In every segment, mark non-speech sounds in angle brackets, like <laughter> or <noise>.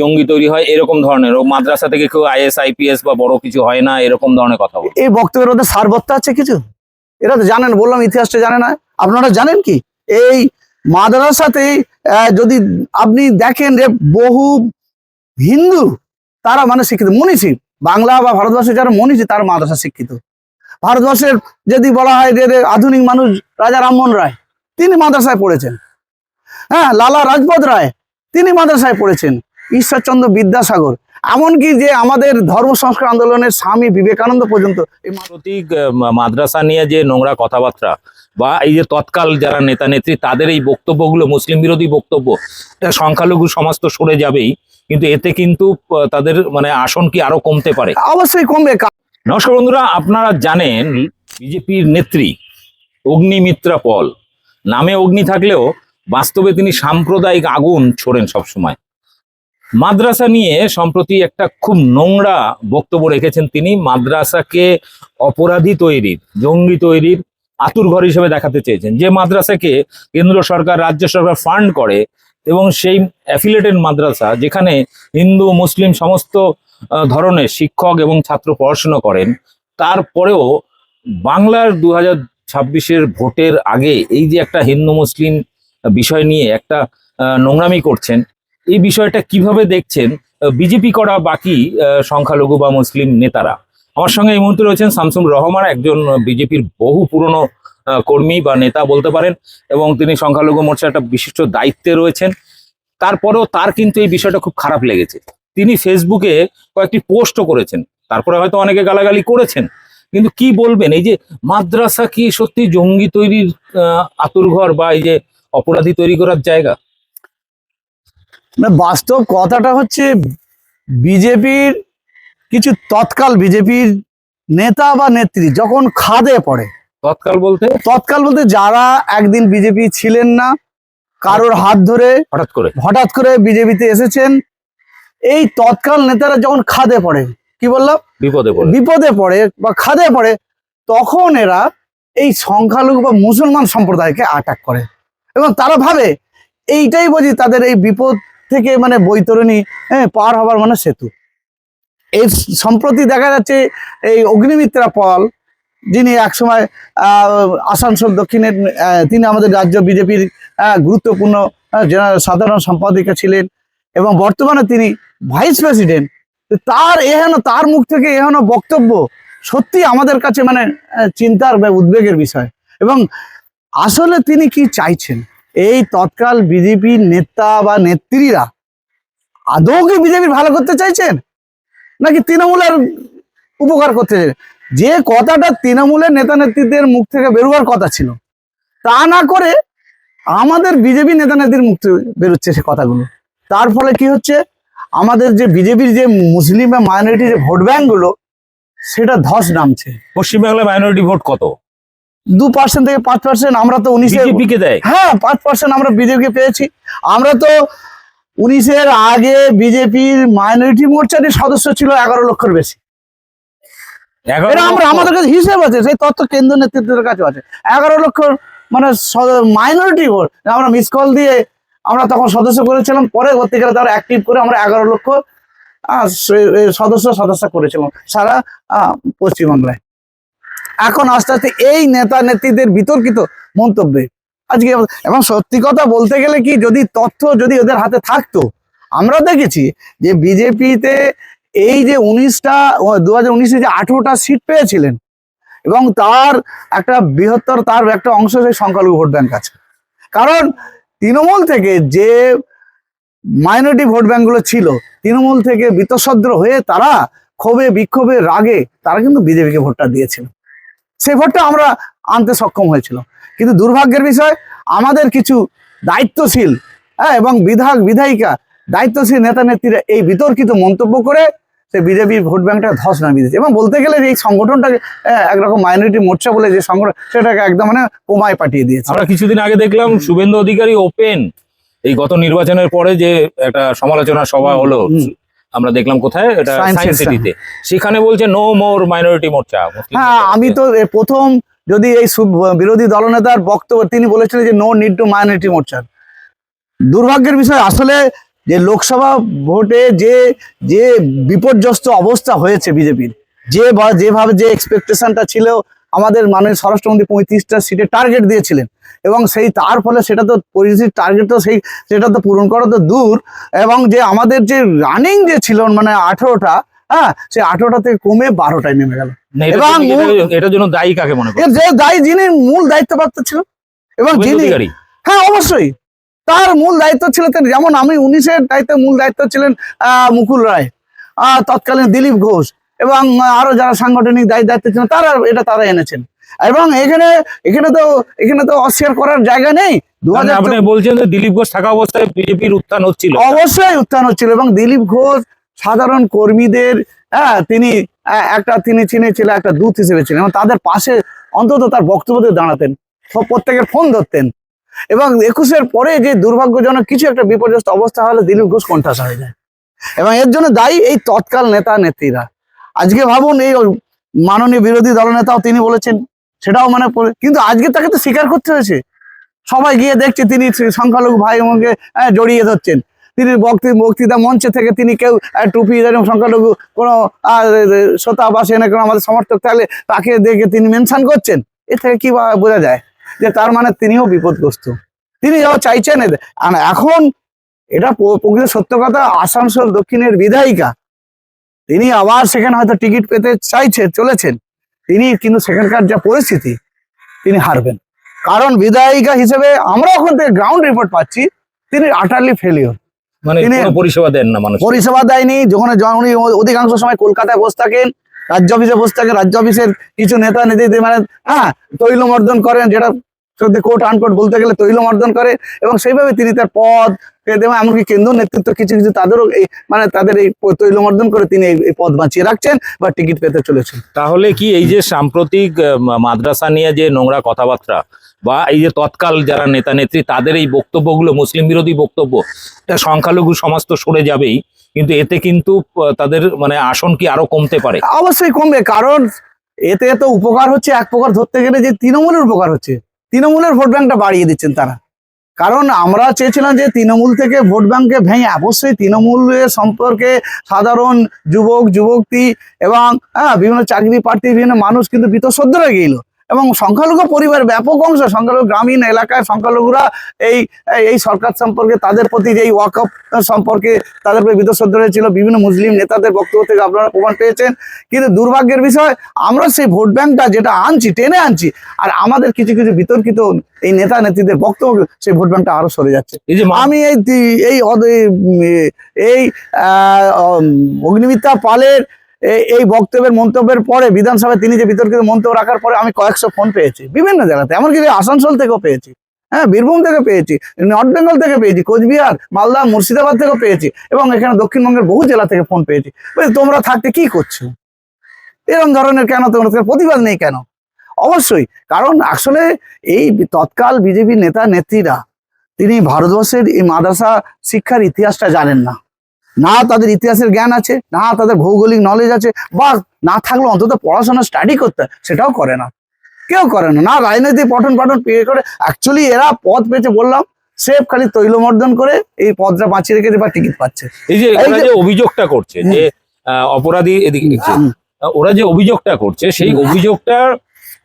জঙ্গি তৈরি হয়, এরকম ধরনের। ও মাদ্রাসা থেকে কেউ আইএস, আইপিএস বা বড় কিছু হয় না, এরকম ধরনের কথা বলে। এই বক্তব্যের ওদের সারবত্তা আছে কিছু? এরা তো জানেন, বললাম ইতিহাসটা জানে না। আপনারা জানেন কি? এই মাদ্রাসাতে যদি আপনি দেখেন যে বহু হিন্দু, তারা মানে শিক্ষিত মনীষী বাংলা বা ভারতবর্ষে যারা মনীষী তারা মাদ্রাসা শিক্ষিত। ভারতবর্ষের যদি বলা হয় যে আধুনিক মানুষ, রাজা রামমোহন রায়, তিনি মাদ্রাসায় পড়েছেন। হ্যাঁ লালা রাজপথ রায়, তিনি মাদ্রাসায় পড়েছেন। ঈশ্বরচন্দ্র বিদ্যাসাগর। এমনকি যে আমাদের ধর্ম সংস্কার আন্দোলনের স্বামী বিবেকানন্দ পর্যন্ত প্রতীক মাদ্রাসা নিয়ে যে নোংরা কথাবার্তা বা এই যে তৎকাল যারা নেতা নেত্রী তাদের এই বক্তব্যগুলো মুসলিম বিরোধী বক্তব্য সংখ্যালঘু সমাজ তো সরে যাবেই কিন্তু এতে কিন্তু তাদের মানে আসন কি আরও কমতে পারে? অবশ্যই কমবে নমস্কার বন্ধুরা আপনারা জানেন বিজেপির নেত্রী অগ্নিমিত্রা পল। নামে অগ্নি থাকলেও বাস্তবে তিনি সাম্প্রদায়িক আগুন ছোড়েন সবসময়। মাদ্রাসা নিয়ে সম্প্রতি একটা খুব নোংরা বক্তব্য রেখেছেন তিনি। মাদ্রাসাকে অপরাধী তৈরির, জঙ্গি তৈরির আতুর ঘর হিসেবে দেখাতে চেয়েছেন। যে মাদ্রাসাকে কেন্দ্র সরকার, রাজ্য সরকার ফান্ড করে এবং সেই অ্যাফিলেটেড মাদ্রাসা যেখানে হিন্দু, মুসলিম সমস্ত ধরনের শিক্ষক এবং ছাত্র পড়াশোনা করেন, তারপরেও বাংলার দু হাজার ছাব্বিশের ভোটের আগে এই যে একটা হিন্দু, মুসলিম বিষয় নিয়ে একটা নোংরামি করছেন এই বিষয়টা কীভাবে দেখছেন? বিজেপি করা বাকি সংখ্যালঘু বা মুসলিম নেতারা? আমার সঙ্গে এই মুহূর্তে রয়েছেন শামসুল রহমান, একজন বিজেপির বহু পুরনো কর্মী বা নেতা বলতে পারেন, এবং তিনি সংখ্যালঘু মোর্চার একটা বিশিষ্ট দায়িত্বে রয়েছেন। তারপরেও তার কিন্তু এই বিষয়টা খুব খারাপ লেগেছে। তিনি ফেসবুকে কয়েকটি পোস্টও করেছেন। তারপরে হয়তো অনেকে গালাগালি করেছেন। কিন্তু কি বলবেন? এই যে মাদ্রাসা কি সত্যি জঙ্গি তৈরির আতুরঘর বা এই যে অপরাধী তৈরি করার জায়গা? না বাস্তব কথাটা হচ্ছে বিজেপির কিছু তৎকাল বিজেপির নেতা বা নেত্রী যখন খাদে পড়ে তৎকাল বলতে? তৎকাল বলতে যারা একদিন বিজেপি ছিলেন না কারোর হাত ধরে হঠাৎ করে। হঠাৎ করে বিজেপিতে এসেছেন এই তৎকাল নেতারা যখন খাদে পড়ে কি বললাম? বিপদে পড়ে। বিপদে পড়ে বা খাদে পড়ে তখন এরা এই সংখ্যালঘু বা মুসলমান সম্প্রদায়কে আটাক করে। এবং তারা ভাবে এইটাই বুঝি তাদের এই বিপদ থেকে মানে বৈতরণী হ্যাঁ পার হবার মানে সেতু। এই সম্প্রতি দেখা যাচ্ছে এই অগ্নিমিত্রা পল, যিনি একসময় আসানসোল দক্ষিণের তিনি আমাদের রাজ্য বিজেপির গুরুত্বপূর্ণ সাধারণ সম্পাদিকা ছিলেন এবং বর্তমানে তিনি ভাইস প্রেসিডেন্ট। তার এহেন তার মুখ থেকে এহেন বক্তব্য সত্যি আমাদের কাছে মানে চিন্তার বা উদ্বেগের বিষয়। এবং আসলে তিনি কি চাইছেন? এই তৎকাল বিজেপি নেতা বা নেত্রীরা আদৌ কি বিজেপির ভালো করতে চাইছেন? নাকি তৃণমূলের উপকার করতে চাইছেন? যে কথাটা তৃণমূলের নেতা নেত্রীদের মুখ থেকে বেরোবার কথা ছিল, তা না করে আমাদের বিজেপি নেতা নেত্রীর মুখ থেকে বেরোচ্ছে সে কথাগুলো। তার ফলে কি হচ্ছে? আমাদের যে বিজেপির যে মুসলিম বা মাইনরিটি যে ভোট ব্যাংকগুলো, সেটা ধস নামছে। পশ্চিমবাংলায় মাইনরিটি ভোট কত? দু পার্সেন্ট থেকে পাঁচ পার্সেন্ট আমরা তো উনিশে বিজেপি দেয়? হ্যাঁ পাঁচ পার্সেন্ট আমরা বিজেপিকে পেয়েছি। আমরা তো উনিশের আগে বিজেপির মাইনরিটি মোর্চারই সদস্য ছিল এগারো লক্ষের বেশি। এটা আমরা আমাদের কাছে হিসেব আছে সেই তথ্য কেন্দ্র নেতৃত্বের কাছে আছে। এগারো লক্ষ মানে মাইনরিটি ভোট আমরা মিস কল দিয়ে আমরা তখন সদস্য করেছিলাম পরে গতিকালে তারা অ্যাক্টিভ করে আমরা এগারো লক্ষ সদস্য সদস্য করেছিলাম সারা পশ্চিমবাংলায়। এখন আস্তে আস্তে এই নেতা নেত্রীদের বিতর্কিত মন্তব্যে। আজকে এবং সত্যি কথা বলতে গেলে কি, যদি তথ্য যদি ওদের হাতে থাকতো, আমরা দেখেছি যে বিজেপিতে এই যে উনিশটা দু হাজার উনিশে যে আঠেরোটা সিট পেয়েছিলেন, এবং তার একটা বৃহত্তর, তার একটা অংশ সেই সংখ্যালঘু ভোট ব্যাংক আছে। কারণ তৃণমূল থেকে যে মাইনরিটি ভোট ব্যাংকগুলো ছিল, তৃণমূল থেকে বিতসদ্র হয়ে তারা ক্ষোভে, বিক্ষোভে, রাগে তারা কিন্তু বিজেপিকে ভোটটা দিয়েছিল। সেই ভোটটা আমরা আনতে সক্ষম হয়েছিল কিন্তু দুর্ভাগ্যের বিষয় আমাদের কিছু দায়িত্বশীল হ্যাঁ এবং বিধায়ক বিধায়িকা দায়িত্বশীল নেতা নেত্রীরা এই বিতর্কিত মন্তব্য করে সে বিজেপির ভোট ব্যাংকটা ধস নামিয়ে দিয়েছে। এবং বলতে গেলে যে এই সংগঠনটাকে আহ, একরকম মাইনরিটি মোর্চা বলে যে সংগঠন সেটাকে একদম মানে কোমায় পাঠিয়ে দিয়েছে। আমরা কিছুদিন আগে দেখলাম শুভেন্দু অধিকারী ওপেন এই গত নির্বাচনের পরে যে একটা সমালোচনা সভা হলো। আমরা দেখলাম কোথায়? এটা সায়েন্স। সিটিতে সেখানে বলছে নো মোর মাইনরিটি মোর্চা। হ্যাঁ আমি তো প্রথম যদি এই বিরোধী দলনেতার বক্তব্য তিনি বলেছিলেন যে নো নিড টু মাইনরিটি মোর্চার দুর্ভাগ্যের বিষয় আসলে যে লোকসভা ভোটে যে যে বিপর্যস্ত অবস্থা হয়েছে বিজেপির যে যেভাবে যে এক্সপেকটেশনটা ছিল আমাদের মানে স্বরাষ্ট্রমন্ত্রী পঁয়ত্রিশটা সিটে টার্গেট দিয়েছিলেন। এবং সেই তার ফলে সেটা তো পরিস্থিতির টার্গেট তো সেই সেটা তো পূরণ করা তো দূর। এবং যে আমাদের যে রানিং যে ছিল মানে আঠেরোটা হ্যাঁ সেই আঠেরোটা থেকে কমে বারোটায় নেমে গেল। এবং এটার জন্য দায়ী কাকে মনে করো? যে দায়ী যিনি মূল দায়িত্বপ্রাপ্ত ছিল। এবং যিনি হ্যাঁ অবশ্যই। তার মূল দায়িত্ব ছিল যেমন আমি উনিশের দায়িত্বে মূল দায়িত্ব ছিলেন আহ, মুকুল রায়। আহ, তৎকালীন দিলীপ ঘোষ। এবং আরও যারা সাংগঠনিক দায়ী দায়িত্ব ছিল তারা এটা তারা এনেছেন। এবং এখানে এখানে তো এখানে তো অস্বীকার করার জায়গা নেই। আপনি বলছেন যে দিলীপ ঘোষ থাকা অবস্থায় বিজেপির উত্থান হচ্ছিল। অবশ্যই উত্থান হচ্ছিল এবং দিলীপ ঘোষ সাধারণ কর্মীদের হ্যাঁ তিনি একটা তিনি চিনেছিলেন একটা দূত হিসেবে ছিলেন এবং তাদের পাশে অন্তত তার বক্তব্য দিয়ে দাঁড়াতেন সব প্রত্যেকের ফোন ধরতেন। এবং একুশের পরে যে দুর্ভাগ্যজনক কিছু একটা বিপর্যস্ত অবস্থা হলে দিলীপ ঘোষ কণ্ঠাসা হয়ে যায়। এবং এর জন্য দায়ী এই তৎকাল নেতা নেত্রীরা আজকে ভাবুন এই মাননীয় বিরোধী দলনেতাও তিনি বলেছেন, সেটাও মানে কিন্তু আজকে তাকে তো স্বীকার করতে হয়েছে। সবাই গিয়ে দেখছে তিনি সংখ্যালঘু ভাই বোনকে জড়িয়ে ধরছেন। তিনি বক্তৃ বক্তৃতা মঞ্চে থেকে তিনি কেউ টুপি যেরকম সংখ্যালঘু কোনো শ্রোতা বা সেখানে কোনো আমাদের সমর্থক থাকলে তাকে দেখে তিনি মেনশন করছেন। এ থেকে কি বোঝা যায় যে তার মানে তিনিও বিপদগ্রস্ত। তিনি যাওয়া চাইছেন এখন এটা প্রকৃত সত্য কথা, আসানসোল দক্ষিণের বিধায়িকা তিনি আবার সেখানে হয়তো টিকিট পেতে চাইছে চলেছেন। তিনি কিন্তু সেখানকার যা পরিস্থিতি তিনি হারবেন। কারণ বিধায়িকা হিসেবে আমরা ওখান থেকে গ্রাউন্ড রিপোর্ট পাচ্ছি তিনি আটারলি ফেলিওর মানে পরিষেবা দেন না মানুষ পরিষেবা দেয়নি যখন উনি অধিকাংশ সময় কলকাতায় বসে থাকেন রাজ্য অফিসে বসে থাকেন রাজ্য অফিসের কিছু নেতা নেত্রী মানে হ্যাঁ তৈলমর্দন করেন যেটা কোর্ট আনকোট বলতে গেলে তৈলমর্দন করে এবং সেইভাবে তিনি তার পদ এমনকি কেন্দ্র নেতৃত্ব কিছু কিছু তাদেরও মানে তাদের এই তৈলমর্দন করে তিনি এই পদ বাঁচিয়ে রাখছেন বা টিকিট পেতে চলেছেন। তাহলে কি এই যে সাম্প্রতিক মাদ্রাসা নিয়ে যে নোংরা কথাবার্তা বা এই যে তৎকাল যারা নেতা নেত্রী তাদের এই বক্তব্যগুলো মুসলিম বিরোধী বক্তব্য এটা সংখ্যালঘু সমাজ তো সরে যাবেই কিন্তু এতে কিন্তু তাদের মানে আসন কি আরও কমতে পারে? অবশ্যই কমবে কারণ এতে তো উপকার হচ্ছে এক প্রকার ধরতে গেলে যে তৃণমূলের উপকার হচ্ছে। তৃণমূলের ভোট ব্যাংকটা বাড়িয়ে দিচ্ছেন তারা। কারণ আমরা চেয়েছিলাম যে তৃণমূল থেকে ভোট ব্যাঙ্কে ভেঙে, অবশ্যই তৃণমূলের সম্পর্কে সাধারণ যুবক, যুবতী এবং হ্যাঁ বিভিন্ন চাকরি প্রার্থী, বিভিন্ন মানুষ কিন্তু বিতসদ্ধ হয়ে গেল এবং সংখ্যালঘু পরিবার ব্যাপক অংশ সংখ্যালঘু গ্রামীণ এলাকায় সংখ্যালঘুরা এই এই- সরকার সম্পর্কে তাদের প্রতি যে এই ওয়াকফ সম্পর্কে তাদের প্রতি বীতশ্রদ্ধ হয়েছিল বিভিন্ন মুসলিম নেতাদের বক্তব্য থেকে আপনারা প্রমাণ পেয়েছেন। কিন্তু দুর্ভাগ্যের বিষয় আমরা সেই ভোট ব্যাংকটা যেটা আনছি টেনে আনছি আর আমাদের কিছু কিছু বিতর্কিত এই নেতা নেত্রীদের বক্তব্য সেই ভোট ব্যাংকটা আরও সরে যাচ্ছে। আমি এই এই এই, আহ, পালের এই- বক্তব্যের মন্তব্যের পরে বিধানসভায় তিনি যে বিতর্কিত মন্তব্য রাখার পরে আমি কয়েকশো ফোন পেয়েছি, বিভিন্ন জায়গাতে। এমনকি আসানসোল থেকেও পেয়েছি হ্যাঁ বীরভূম থেকে পেয়েছি, নর্থ বেঙ্গল থেকে পেয়েছি, কোচবিহার, মালদা, মুর্শিদাবাদ থেকেও পেয়েছি এবং এখানে দক্ষিণবঙ্গের বহু জেলা থেকে ফোন পেয়েছি। তোমরা থাকতে কি করছ? এরকম ধরনের কেন তোমাদের প্রতিবাদ নেই কেন? অবশ্যই, কারণ আসলে এই তৎকাল বিজেপি নেতা, নেত্রীরা, তিনি ভারতবর্ষের এই মাদ্রাসা শিক্ষার ইতিহাসটা জানেন না। না তাদের ইতিহাসের জ্ঞান আছে না তাদের ভৌগোলিক নলেজ আছে বা না থাকলে অন্তত পড়াশোনা স্টাডি করতে সেটাও করে না। কেউ করে না না রাজনৈতিক পঠন পাঠন পেয়ে করে অ্যাকচুয়ালি এরা পদ পেয়েছে বললাম সেফ খালি তৈলমর্দন করে এই পদটা বাঁচিয়ে রেখেছে বা টিকিট পাচ্ছে। এই যে অভিযোগটা করছে যে আহ, অপরাধী এদিকে। ওরা যে অভিযোগটা করছে সেই অভিযোগটা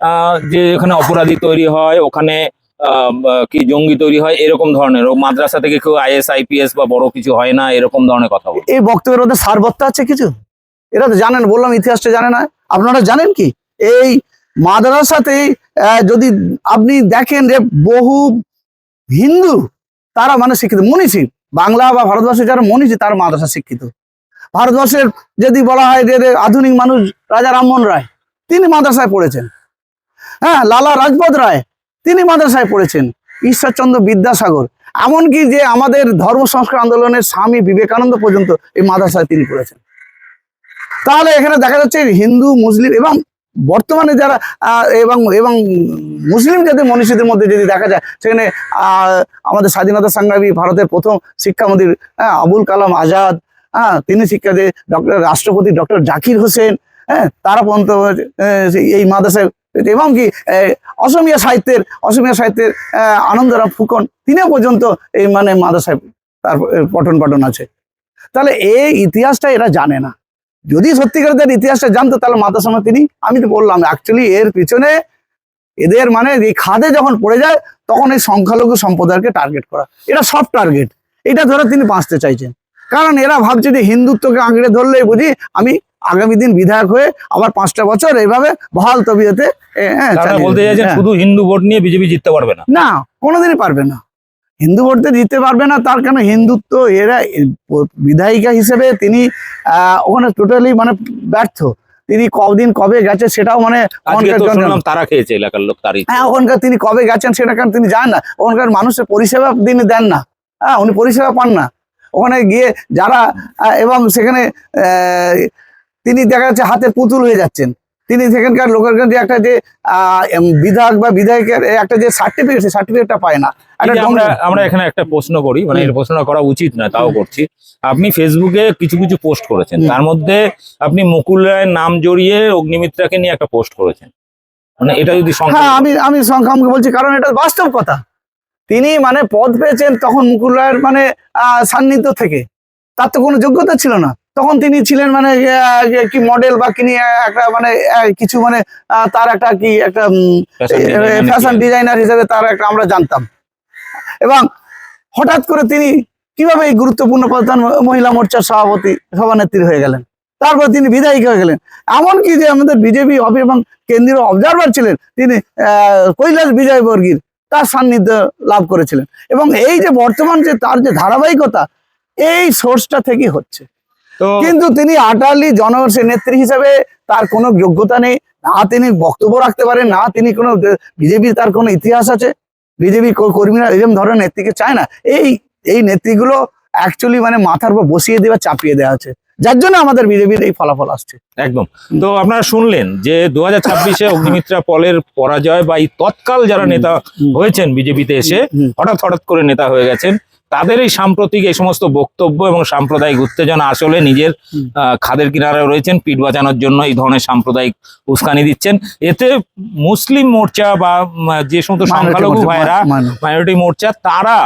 আহ, যে এখানে অপরাধী তৈরি হয় ওখানে কি জঙ্গি তৈরি হয়, এরকম ধরনের। মাদ্রাসা থেকে কেউ আইএস, আইপিএস বা বড় কিছু হয় না, এরকম ধরনের কথা বলে। এই বক্তব্যের মধ্যে সারবত্তা আছে কিছু? এরা তো জানেন, বললাম ইতিহাসটা জানে না। আপনারা জানেন কি? এই মাদ্রাসাতে যদি আপনি দেখেন যে বহু হিন্দু, তারা মানে শিক্ষিত। মনীষী, বাংলা বা ভারতবর্ষের যারা মনীষী, তারা মাদ্রাসা শিক্ষিত। ভারতবর্ষের যদি বলা হয় যে আধুনিক মানুষ রাজা রামমোহন রায়, তিনি মাদ্রাসায় পড়েছেন। হ্যাঁ লালা রাজপথ রায় তিনি মাদ্রাসায় পড়েছেন, ঈশ্বরচন্দ্র বিদ্যাসাগর। এমনকি যে আমাদের ধর্ম সংস্কার আন্দোলনের স্বামী বিবেকানন্দ পর্যন্ত এই মাদ্রাসায় তিনি পড়েছেন। তাহলে এখানে দেখা যাচ্ছে হিন্দু, মুসলিম এবং বর্তমানে যারা এবং এবং মুসলিম জাতির মনীষীদের মধ্যে যদি দেখা যায়, সেখানে আমাদের স্বাধীনতা সংগ্রামী ভারতের প্রথম শিক্ষামন্ত্রী হ্যাঁ আবুল কালাম আজাদ হ্যাঁ তিনি শিক্ষা দিয়ে ডক্টর, রাষ্ট্রপতি ডক্টর জাকির হোসেন হ্যাঁ তারা পর্যন্ত এই মাদ্রাসায় এবং কি অসমীয়া সাহিত্যের অসমীয়া সাহিত্যের আনন্দরাম ফুকন, তিনিও পর্যন্ত এই মানে মাদ্রাসায় তারপর পঠন পটন আছে। তাহলে এই ইতিহাসটা এরা জানে না। যদি সত্যিকার তার ইতিহাসটা জানতো, তাহলে মাতার সময় তিনি, আমি তো বললাম অ্যাকচুয়ালি এর পিছনে এদের মানে এই খাদে যখন পড়ে যায়, তখন এই সংখ্যালঘু সম্প্রদায়কে টার্গেট করা। এটা সব টার্গেট এটা ধরে তিনি বাঁচতে চাইছেন। কারণ এরা ভাবছে যে হিন্দুত্বকে আঁকড়ে ধরলেই বুঝি আমি আগামী দিন বিধায়ক হয়ে আবার পাঁচটা বছর এইভাবে বহাল তবিয়তে হ্যাঁ, তারা বলতে। চাইছেন হ্যাঁ। শুধু হিন্দু ভোট নিয়ে বিজেপি জিততে পারবে না। না কোনোদিনই পারবে না। হিন্দু ভোটতে দিতে পারবে না তার কেন হিন্দুত্ব? এরা বিধায়িকা হিসেবে তিনি আহ, ওখানে টোটালি মানে ব্যর্থ। তিনি কদিন কবে গেছে সেটাও মানে তারা খেয়েছে এলাকার লোক তারই। হ্যাঁ ওখানকার তিনি কবে গেছেন সেটা কেন তিনি জানেন না। ওখানকার মানুষের পরিষেবা তিনি দেন না। হ্যাঁ উনি পরিষেবা পান না। ওখানে গিয়ে যারা এবং সেখানে আহ, তিনি দেখা যাচ্ছে হাতে পুতুল হয়ে যাচ্ছেন। তিনি সেখানকার লোকের কাছে একটা যে আহ, বিধায়ক বা বিধায়কের একটা যে সার্টিফিকেট সেই সার্টিফিকেটটা পায় না। আমরা এখানে একটা প্রশ্ন করি মানে প্রশ্নটা করা উচিত না তাও করছি। আপনি ফেসবুকে কিছু কিছু পোস্ট করেছেন তার মধ্যে আপনি মুকুল রায়ের নাম জড়িয়ে অগ্নিমিত্রাকে নিয়ে একটা পোস্ট করেছেন। মানে এটা যদি সংখ্যা হ্যাঁ আমি আমি সংখ্যামকে বলছি কারণ এটা বাস্তব কথা। তিনি মানে পদ পেয়েছেন তখন মুকুল রায়ের মানে আহ, সান্নিধ্য থেকে। তার তো কোনো যোগ্যতা ছিল না। তখন তিনি ছিলেন মানে কি মডেল বা কিনি একটা মানে কিছু মানে তার একটা কি একটা ফ্যাশন ডিজাইনার হিসেবে তার একটা আমরা জানতাম। এবং হঠাৎ করে তিনি কীভাবে এই গুরুত্বপূর্ণ প্রধান মহিলা মোর্চার সভাপতি সভানেত্রী হয়ে গেলেন? তারপর তিনি বিধায়িকা হয়ে গেলেন। এমনকি যে আমাদের বিজেপি অফ এবং কেন্দ্রীয় অবজারভার ছিলেন তিনি আহ, কৈলাস বিজয়বর্গীর তার সান্নিধ্য লাভ করেছিলেন। এবং এই যে বর্তমান যে তার যে ধারাবাহিকতা এই সোর্সটা থেকে হচ্ছে। কিন্তু তিনি আটালি জনগণের নেত্রী হিসেবে তার কোনো যোগ্যতা নেই। না তিনি বক্তব্য রাখতে পারেন না তিনি কোনো বিজেপি তার কোনো ইতিহাস আছে? বিজেপি কর্মীরা এরকম ধরনের নেত্রীকে চায় না। এই এই নেত্রীগুলো অ্যাকচুয়ালি মানে মাথার উপর বসিয়ে দেওয়া চাপিয়ে দেওয়া আছে। যার জন্য আমাদের বিজেপির এই ফলাফল আসছে। একদম। তো আপনারা শুনলেন যে দু হাজার ছাব্বিশে <laughs> অগ্নিমিত্রা পলের পরাজয় বা এই তৎকাল যারা নেতা হয়েছেন বিজেপিতে এসে হঠাৎ হঠাৎ করে নেতা হয়ে গেছেন। তাদের এই সাম্প্রতিক এই সমস্ত বক্তব্য এবং সাম্প্রদায়িক উত্তেজনা আসলে নিজের আহ, খাদের কিনারে রয়েছেন পিঠ বাঁচানোর জন্য এই ধরনের সাম্প্রদায়িক উস্কানি দিচ্ছেন। এতে মুসলিম মোর্চা বা যে সমস্ত সংখ্যালঘু ভাইরা মাইনরিটি মোর্চা তারা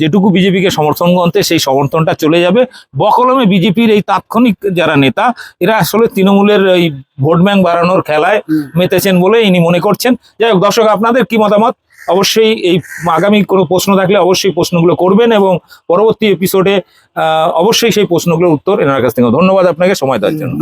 যেটুকু বিজেপিকে সমর্থন করতে সেই সমর্থনটা চলে যাবে। বকলমে বিজেপির এই তাৎক্ষণিক যারা নেতা এরা আসলে তৃণমূলের এই ভোট ব্যাংক বাড়ানোর খেলায় মেতেছেন বলে ইনি মনে করছেন। যাই হোক দর্শক আপনাদের কি মতামত? অবশ্যই এই আগামী কোনো প্রশ্ন থাকলে অবশ্যই প্রশ্নগুলো করবেন এবং পরবর্তী এপিসোডে অবশ্যই সেই প্রশ্নগুলোর উত্তর এনার কাছ থেকে। ধন্যবাদ আপনাকে সময় দেওয়ার জন্য।